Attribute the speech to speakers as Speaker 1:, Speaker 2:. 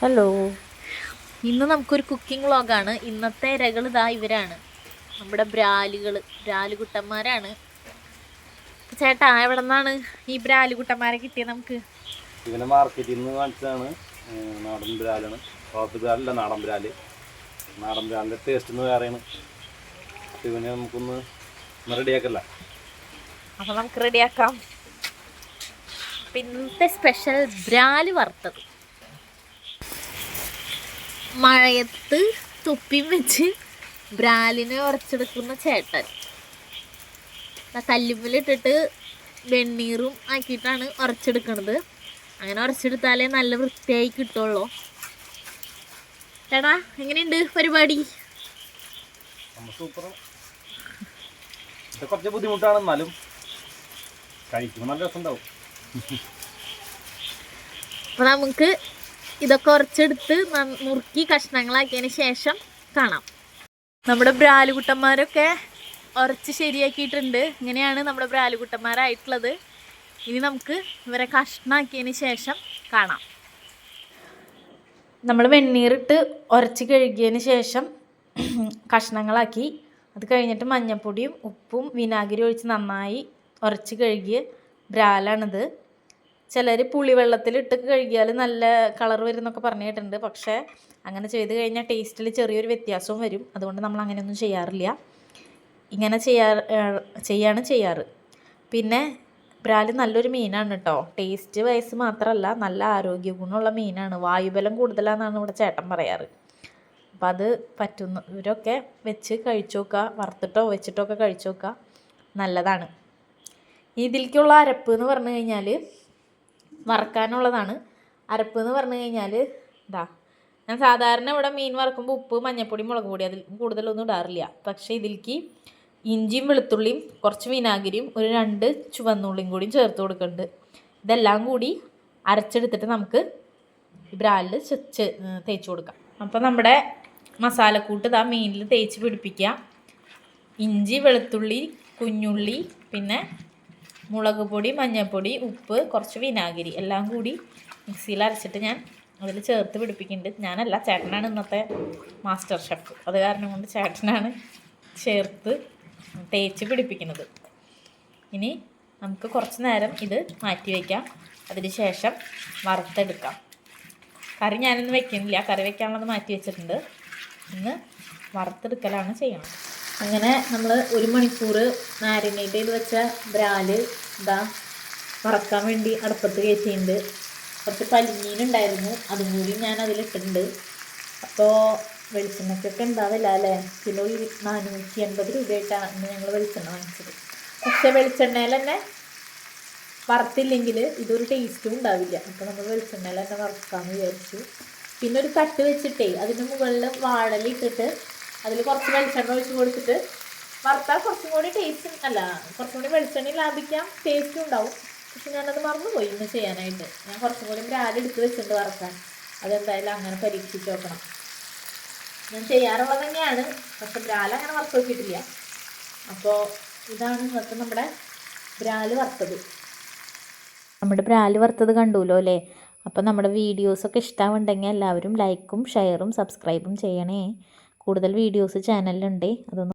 Speaker 1: Hello ഇന്ന് നമുക്കൊരു cooking വ്ളോഗാണ് ഇന്നത്തെ ഇരകൾ ഇതാ ഇവരാണ്. നമ്മുടെ ബ്രാലുകൾ ബ്രാലുകുട്ടന്മാരാണ് ചേട്ടാ എവിടെ നിന്നാണ് ഈ ബ്രാലുകുട്ടന്മാരെ കിട്ടിയത് നമുക്ക്?
Speaker 2: ഇവനെ മാർക്കറ്റിൽ നിന്ന് വാങ്ങിച്ചതാണ് നാടൻ ബ്രാലാണ് റോത്ത് ബ്രാലല്ല നാടൻ ബ്രാൽ നാടൻ ബ്രാലിന്റെ ടേസ്റ്റ് ഒന്ന് വേറെയാണ്. ഇവനെ നമുക്കൊന്ന് ഒന്ന് റെഡിയാക്കല്ല
Speaker 1: അപ്പം നമുക്ക് റെഡിയാക്കാം പിന്നത്തെ സ്പെഷ്യൽ ബ്രാൽ വറുത്തത്. മഴയത്ത് തുപ്പിയും വെച്ച് ബ്രാലിനെ ഉറച്ചെടുക്കുന്ന ചേട്ടൻ. ദാ കല്ലുമ്മലിട്ടിട്ട് വെണ്ണീറും ആക്കിയിട്ടാണ് ഉറച്ചെടുക്കണത്. അങ്ങനെ ഉറച്ചെടുത്താലേ നല്ല വൃത്തിയായി കിട്ടുള്ളൂ. ചേട്ടാ എങ്ങനെയുണ്ട് പരിപാടി?
Speaker 2: കുറച്ച് ബുദ്ധിമുട്ടാണ് എന്നാലും കഴിക്കുമ്പോൾ നല്ല രസമുണ്ടാവും.
Speaker 1: അപ്പൊ നമുക്ക് ഇതൊക്കെ ഉറച്ചെടുത്ത് നന്ന- നുറുക്കി കഷ്ണങ്ങളാക്കിയതിന് ശേഷം കാണാം. നമ്മുടെ ബ്രാലുകുട്ടന്മാരൊക്കെ ഉറച്ച് ശരിയാക്കിയിട്ടുണ്ട്. ഇങ്ങനെയാണ് നമ്മുടെ ബ്രാലുകുട്ടന്മാരായിട്ടുള്ളത്. ഇനി നമുക്ക് ഇവരെ കഷ്ണാക്കിയതിന് ശേഷം കാണാം. നമ്മൾ വെണ്ണീറിട്ട് ഉരച്ച് കഴുകിയതിന് ശേഷം കഷ്ണങ്ങളാക്കി. അത് കഴിഞ്ഞിട്ട് മഞ്ഞൾപ്പൊടിയും ഉപ്പും വിനാഗിരി ഒഴിച്ച് നന്നായി ഉരച്ച് കഴുകിയ ബ്രാലാണിത്. ചിലർ പുളിവെള്ളത്തിലിട്ട് കഴുകിയാൽ നല്ല കളർ വരും എന്നൊക്കെ പറഞ്ഞു കേട്ടിട്ടുണ്ട്. പക്ഷേ അങ്ങനെ ചെയ്ത് കഴിഞ്ഞാൽ ടേസ്റ്റിൽ ചെറിയൊരു വ്യത്യാസവും വരും. അതുകൊണ്ട് നമ്മൾ അങ്ങനെയൊന്നും ചെയ്യാറില്ല. ഇങ്ങനെ ചെയ്യാ ചെയ്യാണ് ചെയ്യാറ്. പിന്നെ ബ്രാൽ നല്ലൊരു മീനാണ് കേട്ടോ ടേസ്റ്റ് വയസ്സ് മാത്രമല്ല നല്ല ആരോഗ്യ ഗുണമുള്ള മീനാണ്. വായുബലം കൂടുതലാണെന്നാണ് ഇവിടെ ചേട്ടൻ പറയാറ്. അപ്പം അത് പറ്റുന്നവരൊക്കെ വെച്ച് കഴിച്ചു നോക്കുക വറുത്തിട്ടോ വെച്ചിട്ടോ ഒക്കെ കഴിച്ചു നോക്കുക നല്ലതാണ് ഇതിലേക്കുള്ള അരപ്പ് എന്ന് പറഞ്ഞു കഴിഞ്ഞാൽ വറക്കാനുള്ളതാണ്. അരപ്പ് എന്ന് പറഞ്ഞു കഴിഞ്ഞാൽ ഇതാ ഞാൻ സാധാരണ ഇവിടെ മീൻ വറക്കുമ്പോൾ ഉപ്പ് മഞ്ഞൾപ്പൊടി മുളക് പൊടി അതിൽ കൂടുതലൊന്നും ഇടാറില്ല. പക്ഷേ ഇതിലേക്ക് ഇഞ്ചിയും വെളുത്തുള്ളിയും കുറച്ച് വിനാഗിരിയും ഒരു രണ്ട് ചുവന്നുള്ളിയും കൂടിയും ചേർത്ത് കൊടുക്കുന്നുണ്ട് ഇതെല്ലാം കൂടി അരച്ചെടുത്തിട്ട് നമുക്ക് ബ്രാലിൽ ചെച്ച് തേച്ച് കൊടുക്കാം. അപ്പോൾ നമ്മുടെ മസാലക്കൂട്ട് ഇതാ മീനിൽ തേച്ച് പിടിപ്പിക്കുക. ഇഞ്ചി വെളുത്തുള്ളി കുഞ്ഞുള്ളി പിന്നെ മുളക് പൊടി മഞ്ഞൾപ്പൊടി ഉപ്പ് കുറച്ച് വിനാഗിരി എല്ലാം കൂടി മിക്സിയിൽ അരച്ചിട്ട് ഞാൻ അതിൽ ചേർത്ത് പിടിപ്പിക്കുന്നുണ്ട്. ഞാനല്ല ചേട്ടനാണ് ഇന്നത്തെ മാസ്റ്റർ ഷെഫ് അത് കാരണം കൊണ്ട് ചേട്ടനാണ് ചേർത്ത് തേച്ച് പിടിപ്പിക്കുന്നത്. ഇനി നമുക്ക് കുറച്ച് നേരം ഇത് മാറ്റി വയ്ക്കാം. അതിന് ശേഷം വറുത്തെടുക്കാം. കറി ഞാനൊന്നും വെക്കുന്നില്ല. കറി വെക്കാനുള്ളത് മാറ്റി വെച്ചിട്ടുണ്ട്. ഇന്ന് വറുത്തെടുക്കലാണ് ചെയ്യണം അങ്ങനെ നമ്മൾ ഒരു മണിക്കൂർ മാരിനേറ്റ് ചെയ്ത് വെച്ച ബ്രാൽ ഇതാ വറക്കാൻ വേണ്ടി അടുപ്പത്ത് കയറ്റിയിട്ടുണ്ട് കുറച്ച് പലിമീനുണ്ടായിരുന്നു അതും കൂടി ഞാൻ അതിലിട്ടിട്ടുണ്ട് അപ്പോൾ വെളിച്ചെണ്ണക്കൊക്കെ ഉണ്ടാവില്ല അല്ലേ? കിലോ നാനൂറ്റി എൺപത് രൂപയായിട്ടാണ് ഞങ്ങൾ വെളിച്ചെണ്ണ വാങ്ങിച്ചത്. പക്ഷേ വെളിച്ചെണ്ണയിൽ തന്നെ വറുത്തില്ലെങ്കിൽ ഇതൊരു ടേസ്റ്റും ഉണ്ടാവില്ല. അപ്പോൾ നമ്മൾ വെളിച്ചെണ്ണയിൽ തന്നെ വറുക്കാമെന്ന് വിചാരിച്ചു. പിന്നെ ഒരു തട്ട് വെച്ചിട്ടേ അതിന് മുകളിൽ വാഴലിട്ടിട്ട് അതിൽ കുറച്ച് വെളിച്ചെണ്ണ ഒഴിച്ച് കൊടുത്തിട്ട് വറുത്താൽ കുറച്ചും കൂടി ടേസ്റ്റ് അല്ല കുറച്ചും കൂടി വെളിച്ചെണ്ണ ലാഭിക്കാം. ടേസ്റ്റും ഉണ്ടാവും. പക്ഷെ ഞാനത് മറന്നുപോയി ഇന്ന് ചെയ്യാനായിട്ട്. ഞാൻ കുറച്ചും കൂടി ബ്രാലെടുത്ത് വെച്ചിട്ട് വറക്കാൻ. അതെന്തായാലും അങ്ങനെ പരീക്ഷിച്ച് നോക്കണം. ഞാൻ ചെയ്യാറുള്ളത് തന്നെയാണ്. പക്ഷെ ബ്രാൽ അങ്ങനെ വറുത്ത് നോക്കിയിട്ടില്ല. അപ്പോൾ ഇതാണ് ഇന്നത്തെ നമ്മുടെ ബ്രാൽ വറുത്തത്. നമ്മുടെ ബ്രാൽ വറുത്തത് കണ്ടുല്ലോ അല്ലേ? അപ്പോൾ നമ്മുടെ വീഡിയോസൊക്കെ ഇഷ്ടമുണ്ടെങ്കിൽ എല്ലാവരും ലൈക്കും ഷെയറും സബ്സ്ക്രൈബും ചെയ്യണേ. കൂടുതൽ വീഡിയോസ് ചാനലിലുണ്ട് അതൊന്ന്